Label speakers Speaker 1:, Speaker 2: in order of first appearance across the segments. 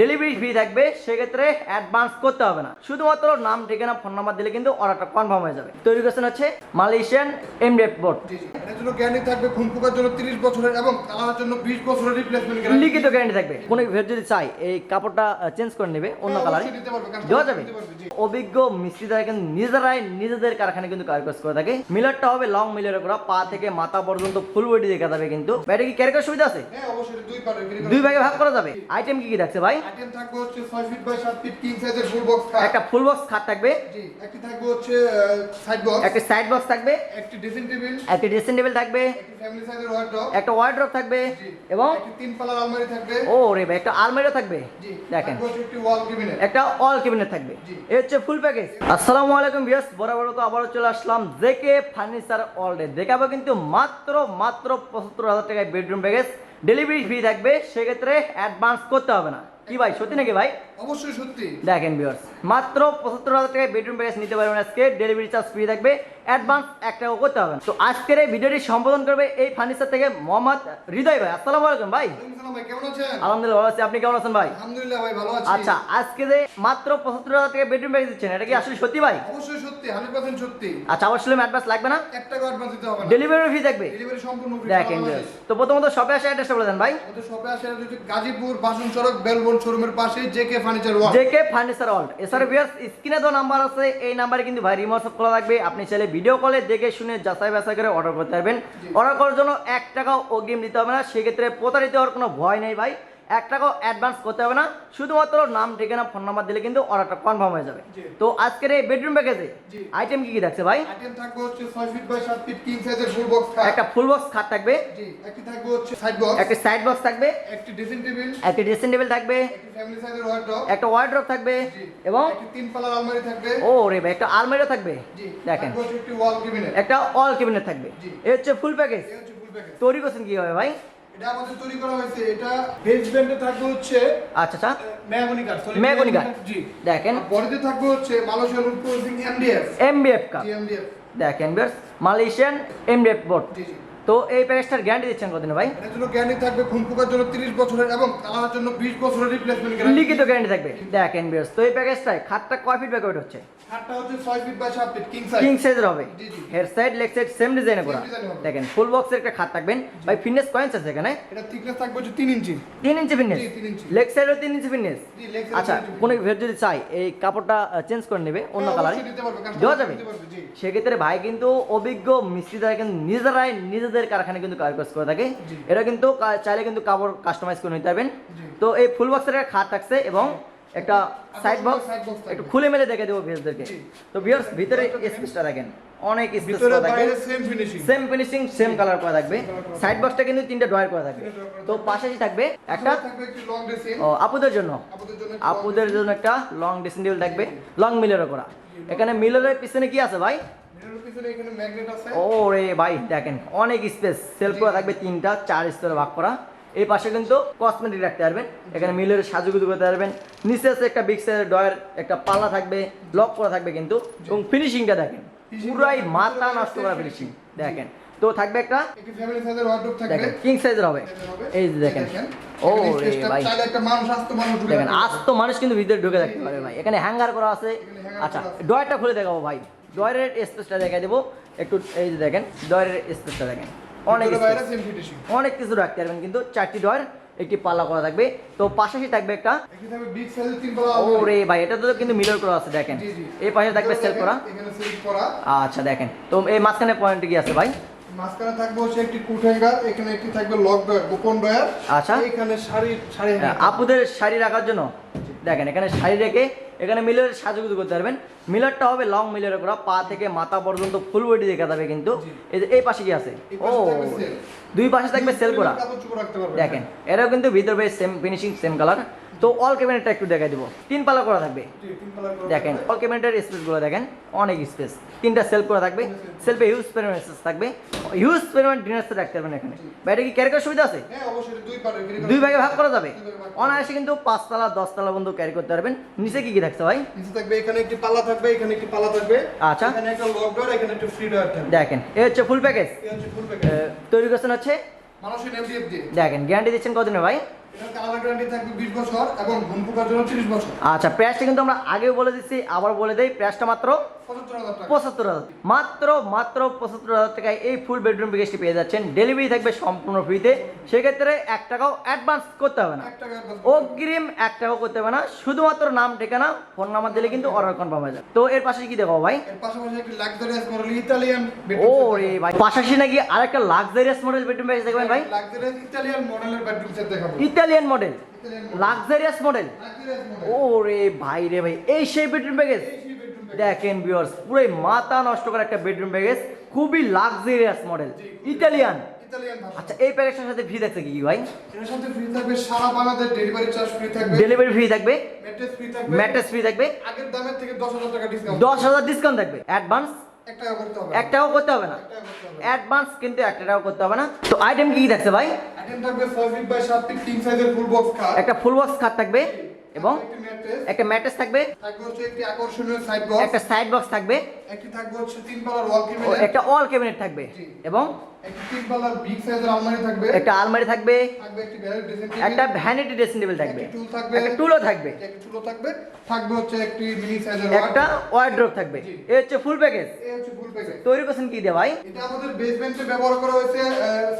Speaker 1: Delivery free থাকবে সেক্ষেত্রে advance করতে হবে না। শুধুমাত্র নাম ঠিকানা ফোন নাম্বার দিলে কিন্তু অর্ডারটা কনফার্ম হয়ে যাবে। তৈরি করছেন হচ্ছে মালয়েশিয়ান এমডেপ বোর্ড
Speaker 2: জন্য গ্যারান্টি থাকবে খুন পোকার জন্য 30 বছরের এবং কালারের জন্য 20 বছরের রিপ্লেসমেন্ট গ্যারান্টি
Speaker 1: লিখিত গ্যারান্টি থাকবে। কোনো ভেট যদি চাই এই কাপড়টা চেঞ্জ করে নেবে অন্য কালারে দেওয়া যাবে। অভিজ্ঞ মিস্ত্রিরা কিন্তু নিজেরাই নিজেদের কারখানায় কিন্তু কাজ করে থাকে। মিলারটা হবে লং মিলার করা পা থেকে মাথা পর্যন্ত ফুল বডি দেখা যাবে কিন্তু। ব্যাটারি কি ক্যারিকার সুবিধা আছে?
Speaker 2: হ্যাঁ এটা দুই
Speaker 1: ভাগে ভাগ করা যাবে। আইটেম কি কি থাকছে ভাই?
Speaker 2: আইটেম থাকবে হচ্ছে 6 ফিট বাই 7 ফিট কিং সাইজের ফুল বক্স খাট।
Speaker 1: একটা ফুল বক্স খাট থাকবে।
Speaker 2: জি একটি থাকবে হচ্ছে সাইড বক্স
Speaker 1: একটা সাইড বক্স থাকবে।
Speaker 2: একটি ড্রেসিং টেবিল
Speaker 1: একটা ড্রেসিং টেবিল থাকবে।
Speaker 2: একটি ফ্যামিলি সাইজের ওয়ার্ডরোব
Speaker 1: একটা ওয়ার্ড্রপ থাকবে এবং
Speaker 2: একটি তিন পাল্লার আলমারি থাকবে।
Speaker 1: ও রে ভাই একটা আলমারিও থাকবে।
Speaker 2: জি
Speaker 1: দেখেন।
Speaker 2: একটি ওয়াল ক্যাবিনেট
Speaker 1: একটা অল ক্যাবিনেট থাকবে। এই হচ্ছে ফুল প্যাকেজ আসসালামু আলাইকুম ভিউয়ার্স বরাবর তো আবারও চলে আসলাম জেকে ফার্নিচার অল ডে দেখাবো কিন্তু মাত্র মাত্র পঁচাত্তর হাজার টাকায় বেডরুম প্যাকেজ ডেলিভারি ফ্রি থাকবে সেক্ষেত্রে অ্যাডভান্স করতে হবে না। কি ভাই সত্যি নাকি ভাই?
Speaker 2: অবশ্যই সত্যি।
Speaker 1: দেখেন ভিউয়ার্স মাত্র পঁচাত্তর হাজার টাকায় বেডরুম প্যাকেজ নিতে পারবেন আজকে ডেলিভারি চার্জ ফ্রি থাকবে অ্যাডভান্স এক টাকাও করতে হবে। তো আজকের এই ভিডিওটি সম্বোধন করবে এই ফার্নিচার থেকে মোহাম্মদ হৃদয় ভাই। আসসালামু আলাইকুম ভাই। আলহামদুলিল্লাহ ভালো আছি। আপনি কেমন আছেন ভাই?
Speaker 2: আলহামদুলিল্লাহ ভাই ভালো আছি।
Speaker 1: আচ্ছা আজকে যে মাত্র পঁচাত্তর হাজার টাকা বেডরুম প্যাকেজ দিচ্ছেন এটা কি আসলে সত্যি ভাই?
Speaker 2: অবশ্যই সত্যি 100% সত্যি।
Speaker 1: আচ্ছা অবশ্যই অ্যাডভান্স লাগবে না?
Speaker 2: এক টাকা অ্যাডভান্স দিতে হবে না।
Speaker 1: ডেলিভারি ফি থাকবে
Speaker 2: ডেলিভারি সম্পূর্ণ ফ্রি
Speaker 1: দেখেন তো প্রথমত শপে আসে অ্যাড্রেসটা বলে দেন ভাই।
Speaker 2: আমাদের শপে আসে হচ্ছে গাজীপুর বাসন সড়ক বেলবন শোরুমের পাশে JK furniture world
Speaker 1: JK furniture alt এছাড়া ভিউয়ার্স স্ক্রিনে তো নাম্বার আছে এই নাম্বারে কিন্তু ভাই রিমোট খোলা থাকবে। আপনি চাইলে ভিডিও কলে দেখে শুনে যাচাই বাছাই করে অর্ডার করতে পারবেন। অর্ডার করার জন্য এক টাকাও অগ্রিম দিতে হবে না। সেক্ষেত্রে প্রতারিত হওয়ার কোনো ভয় নেই ভাই। এক টাকাও অ্যাডভান্স করতে হবে না। শুধুমাত্র নাম ঠিকানা ফোন নাম্বার দিলে কিন্তু অর্ডারটা কনফার্ম হয়ে যাবে। তো আজকের এই বেডরুম প্যাকেজে আইটেম কি কি থাকছে ভাই?
Speaker 2: আইটেম থাকবে হচ্ছে 6 ফিট বাই 7 ফিট কিং সাইজের ফুল বক্স খাট।
Speaker 1: একটা ফুল বক্স খাট থাকবে।
Speaker 2: জি একটি থাকবে হচ্ছে সাইড বক্স
Speaker 1: একটা সাইড বক্স থাকবে।
Speaker 2: একটি ড্রেসিং টেবিল
Speaker 1: একটা ড্রেসিং টেবিল থাকবে।
Speaker 2: একটি ফ্যামিলি সাইজের ওয়ার্ডরোব
Speaker 1: একটা ওয়ার্ড্রপ থাকবে
Speaker 2: জি।
Speaker 1: এবং
Speaker 2: একটি তিন পাল্লার আলমারি থাকবে।
Speaker 1: ও রে ভাই একটা আলমারিও থাকবে।
Speaker 2: জি
Speaker 1: দেখেন।
Speaker 2: থাকবে একটি ওয়াল ক্যাবিনেট
Speaker 1: একটা অল ক্যাবিনেট থাকবে।
Speaker 2: জি।
Speaker 1: এই হচ্ছে ফুল প্যাকেজ
Speaker 2: এই হচ্ছে ফুল প্যাকেজ
Speaker 1: তৈরি করছেন কি হবে ভাই?
Speaker 2: এটা আমাদের তৈরি করা হয়েছে। এটা বেসমেন্টে থাকবে হচ্ছে
Speaker 1: আচ্ছা আচ্ছা।
Speaker 2: মেহগনি কাঠ
Speaker 1: মেহগনি কাঠ।
Speaker 2: জি।
Speaker 1: দেখেন।
Speaker 2: বডিতে থাকবে হচ্ছে মালয়েশিয়ান উড প্রসেসিং এমডিএফ জি এমডিএফ
Speaker 1: দেখেন বেশ। মালয়েশিয়ান এমবিএফ বোর্ড
Speaker 2: জি জি।
Speaker 1: তো এই প্যাকেজটার গ্যারান্টি দিচ্ছেন কতদিন ভাই?
Speaker 2: এটার জন্য গ্যারান্টি থাকবে খুন পোকার জন্য 30 বছরের এবং কালারের জন্য 20 বছরের রিপ্লেসমেন্ট গ্যারান্টি
Speaker 1: লিখিত গ্যারান্টি থাকবে। দেখেন বেশ তো এই প্যাকেজটায় খাটটা কয় ফিট বাই ব্যাক হচ্ছে?
Speaker 2: খাটটা হচ্ছে 6 feet by 7 feet king size
Speaker 1: king সাইজের হবে।
Speaker 2: জি, জি।
Speaker 1: Head side leg side same ডিজাইনে করা। দেখেন ফুল বক্সের একটা খাট থাকবেন। ভাই ফিটনেস কয়েন্স আছে এখানে?
Speaker 2: এটা থিকনেস থাকবে হচ্ছে 3 ইঞ্চি
Speaker 1: তিন ইঞ্চি ফিটনেস
Speaker 2: জি, তিন ইঞ্চি।
Speaker 1: লেগ সাইডও তিন ইঞ্চি ফিটনেস
Speaker 2: জি লেগ সাইড
Speaker 1: আচ্ছা কোনো ভেট যদি চাই এই কাপড়টা চেঞ্জ করে নেবে অন্য কালারে দেওয়া যাবে? সেক্ষেত্রে ভাই কিন্তু অভিজ্ঞ মিস্ত্রি মিস্ত্রিরা কিন্তু নিজেরাই নিজেদের কারখানায় কিন্তু কাজ করে থাকে। এটা কিন্তু চাইলে কিন্তু কাপড় কাস্টমাইজ করে নিতে পারবেন। তো এই ফুল বক্সের একটা খাট থাকছে এবং একটা সাইড বক্স। একটু খুলে মেলে দেখে দেবো ভিউয়ারদেরকে তো ভিউয়ার্স ভিতরে স্পেসটা দেখেন অনেক স্পেস
Speaker 2: ভিতরে
Speaker 1: করা থাকবে
Speaker 2: সেম ফিনিশিং
Speaker 1: সেম কালার করা থাকবে। সাইড বক্সটা কিন্তু তিনটা ড্রয়ার করা থাকবে। তো। পাশাপাশি থাকবে একটা ও আপুদের জন্য।
Speaker 2: আপুদের জন্য
Speaker 1: আপুদের জন্য একটা লং ড্রেসিং টেবিল থাকবে। লং মিলারও করা এখানে মিলারের পিছনে কি আছে ভাই?
Speaker 2: মিররের পিছনে এখানে ম্যাগনেট আছে।
Speaker 1: ও রে ভাই দেখেন অনেক স্পেস সেলফ করা থাকবে তিনটা চার স্তরে ভাগ করা। এই পাশে কিন্তু কসমেটিক রাখতে পারবেন এখানে মিলের সাজুগুজু করতে পারবেন। নিচে আছে একটা বিগ সাইজের ডয়ের একটা পাল্লা থাকবে লক করা থাকবে কিন্তু। এবং ফিনিশিংটা দেখেন পুরাই মাথা নষ্ট করা ফিনিশিং দেখেন। তো থাকবে একটা দেখেন কিং সাইজের হবে। এই যে দেখেন। ও রে ভাই। দেখেন
Speaker 2: রাখতে
Speaker 1: আজ তো মানুষ কিন্তু ভিতরে ঢুকে থাকতে পারে ভাই। এখানে হ্যাঙ্গার করা আছে। আচ্ছা। ডয়ারটা খুলে দেখাবো ভাই। ডয়ারের স্পেসটা দেখাই দেবো। একটু এই যে দেখেন ডয়ারের স্পেসটা দেখেন। অনেক অনেক কিছু রাখতে পারবেন কিন্তু চারটি ডয়ার একটি পাল্লা করা থাকবে। তো পাশাপাশি থাকবে একটা
Speaker 2: এখানে থাকবে বিগ সাইজের তিন তলা
Speaker 1: ও রে ভাই এটা তো কিন্তু মিরর করা আছে দেখেন। এই পাশে থাকবে সেল করা। আচ্ছা দেখেন। তো এই মাঝখানে পয়েন্ট কি আছে ভাই?
Speaker 2: মাঝখানে থাকবে হচ্ছে একটি কুট হ্যাঙ্গার এখানে একটি থাকবে লক ডয়ার গোপন ডয়ার
Speaker 1: আচ্ছা।
Speaker 2: এখানে শাড়ি শাড়ি
Speaker 1: হ্যাঁ, আপুদের শাড়ি রাখার জন্য? দেখেন এখানে শাড়ি রেখে এখানে মিলের সাজুগুজু করতে পারবেন। মিলারটা হবে লং মিলের করা পা থেকে মাথা পর্যন্ত ফুল বডি দেখা যাবে কিন্তু। এই যে এই পাশে কি আছে? ও। দুই পাশে থাকবে সেল করা। দেখেন এরাও কিন্তু ভিতরে সেম ফিনিশিং সেম কালার তো অল ক্যাবিনেটটা একটু দেখাই দিব। তিন পাল্লা করা থাকবে। দেখেন অল ক্যাবিনেটের স্পেসগুলো দেখেন অনেক স্পেস তিনটা সেলফ করা থাকবে। সেলফে হিউজ পরিমাণ স্পেস থাকবে। হিউজ পরিমাণ ডিনার্স রাখতে পারবেন এখানে। ব্যাটারি কি ক্যারি করার সুবিধা আছে?
Speaker 2: হ্যাঁ এটা দুই
Speaker 1: ভাগে ভাগ করা যাবে। অনায়াসে কিন্তু পাঁচতলা দশতলা পর্যন্ত ক্যারি করতে পারবেন। নিচে কি কি থাকছে ভাই?
Speaker 2: নিচে থাকবে এখানে একটি পাল্লা থাকবে এখানে একটি পাল্লা থাকবে।
Speaker 1: আচ্ছা।
Speaker 2: এখানে একটা লক ডোর এখানে একটা ফ্রি ডোর থাকবে।
Speaker 1: দেখেন এ হচ্ছে ফুল প্যাকেজ
Speaker 2: এই হচ্ছে ফুল প্যাকেজ
Speaker 1: তৈরি করছেন হচ্ছে
Speaker 2: মানুষের এমডিএফ দিয়ে।
Speaker 1: দেখেন গ্যারান্টি দিচ্ছেন কতদিনের ভাই? আচ্ছা প্রাইসটা কিন্তু আমরা আগেও বলে দিচ্ছি আবার বলে দেই প্রাইসটা মাত্র
Speaker 2: পঁচাত্তর হাজার
Speaker 1: মাত্র মাত্র পঁচাত্তর হাজার টাকায় এই ফুল বেডরুম প্যাকেজটি পেয়ে যাচ্ছেন। ডেলিভারি থাকবে সম্পূর্ণ ফ্রিতে সেক্ষেত্রে এক টাকাও অ্যাডভান্স করতে হবে না। অগ্রিম এক টাকাও করতে হবে না। শুধুমাত্র নাম ঠিকানা ফোন নাম্বার দিলে কিন্তু অর্ডার কনফার্ম হয়ে যায় তো এর পাশে কি দেখাবো ভাই? ও রে ভাই পাশাপাশি নাকি আরেকটা লাক্সারিয়াস মডেল বেডরুম প্যাকেজ দেখবেন ভাই?
Speaker 2: লাক্সারিয়াস ইতালিয়ান মডেলের বেডরুম সেট দেখাবো।
Speaker 1: Italian model luxurious model
Speaker 2: luxurious model
Speaker 1: ও রে ভাই রে ভাই এই সেই বেডরুম প্যাকেজ দেখেন ভিউয়ার্স পুরো মাথা নষ্ট করা একটা বেডরুম প্যাকেজ খুবই লাক্সারিয়াস মডেল ইতালিয়ান
Speaker 2: ইতালিয়ান
Speaker 1: আচ্ছা এই প্যাকেজটার সাথে ফ্রি থাকছে কি ভাই?
Speaker 2: এর সাথে ফ্রি থাকবে সারা বাংলাদেশ ডেলিভারি চার্জ ফ্রি থাকবে।
Speaker 1: ডেলিভারি ফ্রি থাকবে?
Speaker 2: ম্যাট্রেস ফ্রি থাকবে।
Speaker 1: ম্যাট্রেস ফ্রি থাকবে?
Speaker 2: আগের দামের থেকে দশ হাজার টাকা ডিসকাউন্ট
Speaker 1: দশ হাজার ডিসকাউন্ট থাকবে। অ্যাডভান্স
Speaker 2: এক করতে হবে
Speaker 1: টাকাও করতে হবে না। অ্যাডভান্স কিন্তু টাকাও করতে হবে না। তো আইটেম কি কি থাকছে ভাই?
Speaker 2: আইটেম থাকবে ছয় ফিট বাই সাত ফিট কিং সাইজের ফুল বক্স খাট
Speaker 1: একটা ফুল বক্স খাট থাকবে। এবং
Speaker 2: একটা ম্যাট্রেস
Speaker 1: থাকবে।
Speaker 2: থাকবে হচ্ছে একটি আকর্ষণীয় সাইড বক্স
Speaker 1: একটা সাইড বক্স থাকবে।
Speaker 2: একটি থাকবে হচ্ছে তিন পাল্লার ওয়াল
Speaker 1: ও একটা অল ক্যাবিনেট থাকবে। এবং
Speaker 2: একটি আলমারি থাকবে।
Speaker 1: একটা আলমারি থাকবে।
Speaker 2: থাকবে একটি ব্যারেল ড্রেসিং
Speaker 1: একটা ভ্যানিটি ড্রেসিং টেবিল থাকবে।
Speaker 2: একটি টুল থাকবে।
Speaker 1: একটা টুলও থাকবে।
Speaker 2: একটি টুলও থাকবে। থাকবে হচ্ছে একটি মিনি সাইজের
Speaker 1: একটা ওয়ার্ড্রোপ থাকবে। এই হচ্ছে ফুল প্যাকেজ
Speaker 2: এই হচ্ছে ফুল প্যাকেজ
Speaker 1: তৈরি করছেন কি দিয়ে ভাই?
Speaker 2: এটা আমাদের বেসমেন্টে ব্যবহার করা হয়েছে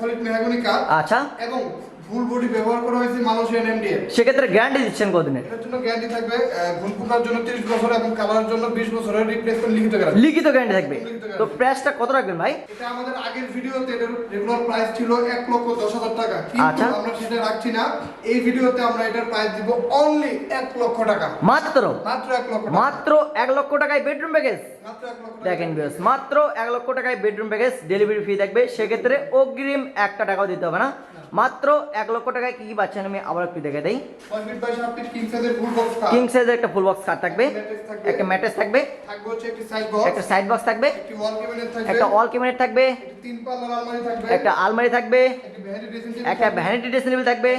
Speaker 2: সলিড মেহগনি কাঠ।
Speaker 1: আচ্ছা।
Speaker 2: এবং ফুল বডি ব্যবহার করা হয়েছে মালয়েশিয়ান এমডিএফ
Speaker 1: সেক্ষেত্রে গ্যারান্টি দিচ্ছেন কতদিনের?
Speaker 2: এটার জন্য গ্যারান্টি থাকবে ঘুম পোকার জন্য 30 বছর এবং কালারের জন্য 20 বছরের রিপ্লেসমেন্ট লিখিত গ্যারান্টি
Speaker 1: লিখিত গ্যারান্টি থাকবে। তো প্রাইসটা কত রাখবেন ভাই?
Speaker 2: এটা আমাদের আগের ভিডিওতে এটার রেগুলার প্রাইস ছিল 1 লক্ষ 10 হাজার টাকা। কিন্তু
Speaker 1: আচ্ছা।
Speaker 2: আমরা সেটা রাখছি না। এই ভিডিওতে আমরা এটার প্রাইস দিব অনলি 1 লক্ষ টাকা।
Speaker 1: মাত্র?
Speaker 2: মাত্র 1 লক্ষ টাকা।
Speaker 1: মাত্র এক লক্ষ টাকায় বেডরুম প্যাকেজ
Speaker 2: 1
Speaker 1: দেখেন বিয়স মাত্র এক লক্ষ টাকায় বেডরুম প্যাকেজ ডেলিভারি ফি থাকবে। সেক্ষেত্রে অগ্রিম একটা টাকাও দিতে হবে না। মাত্র এক লক্ষ টাকায় কি কি পাচ্ছেন আমি আবার একটু দেখে দিই।
Speaker 2: 6 ফিট বাই 7 ফিট কিং সাইজের
Speaker 1: একটা ফুল বক্স কার থাকবে। একটা ম্যাট্রেস থাকবে।
Speaker 2: একটি সাইড বক্স
Speaker 1: থাকবে।
Speaker 2: একটি
Speaker 1: অল ক্যাবিনেট থাকবে।
Speaker 2: একটি আলমারি থাকবে।
Speaker 1: একটা
Speaker 2: ভ্যানিটি ড্রেসিং টেবিল
Speaker 1: থাকবে।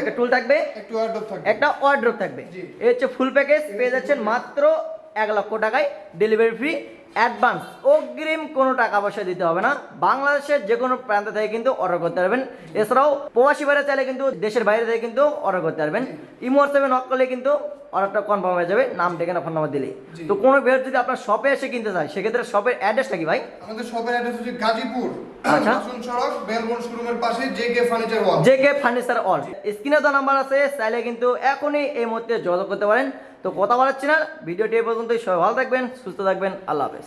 Speaker 1: একটা টুল থাকবে।
Speaker 2: একটি
Speaker 1: ওয়ার্ড্রোপ থাকবে। এই হচ্ছে ফুল প্যাকেজ পেয়ে যাচ্ছেন মাত্র এক লক্ষ টাকায় ডেলিভারি ফ্রি অ্যাডভান্স। অগ্রিম কোনো টাকা পয়সা দিতে হবে না। বাংলাদেশের যে কোনো প্রান্ত থেকে কিন্তু অর্ডার করতে পারবেন। এছাড়াও প্রবাসী বাইরে চাইলে কিন্তু দেশের বাইরে থেকে কিন্তু অর্ডার করতে পারবেন। ইমো হোয়াটসঅ্যাপে নক করলে কিন্তু অর্ডারটা কনফার্ম হয়ে যাবে। নাম ঠিকানা ফোন নাম্বার দিলেই।
Speaker 2: জি।
Speaker 1: তো কোনো বের যদি আপনার শপে এসে কিনতে চায় সেক্ষেত্রে শপের অ্যাড্রেসটা কি ভাই?
Speaker 2: আমাদের শপের অ্যাড্রেস হচ্ছে গাজীপুর
Speaker 1: আচ্ছা।
Speaker 2: সড়ক বেলবন শোরুমের পাশে ফার্নিচার ওয়াল
Speaker 1: জে ফার্নিচার অল স্ক্রিনে তো নাম্বার আছে চাইলে কিন্তু এখনই এই মুহূর্তে যোগাযোগ করতে পারেন। তো কথা বলাচ্ছি না ভিডিওটি এই পর্যন্তই। সবাই ভালো থাকবেন সুস্থ থাকবেন আল্লাহ হাফেজ।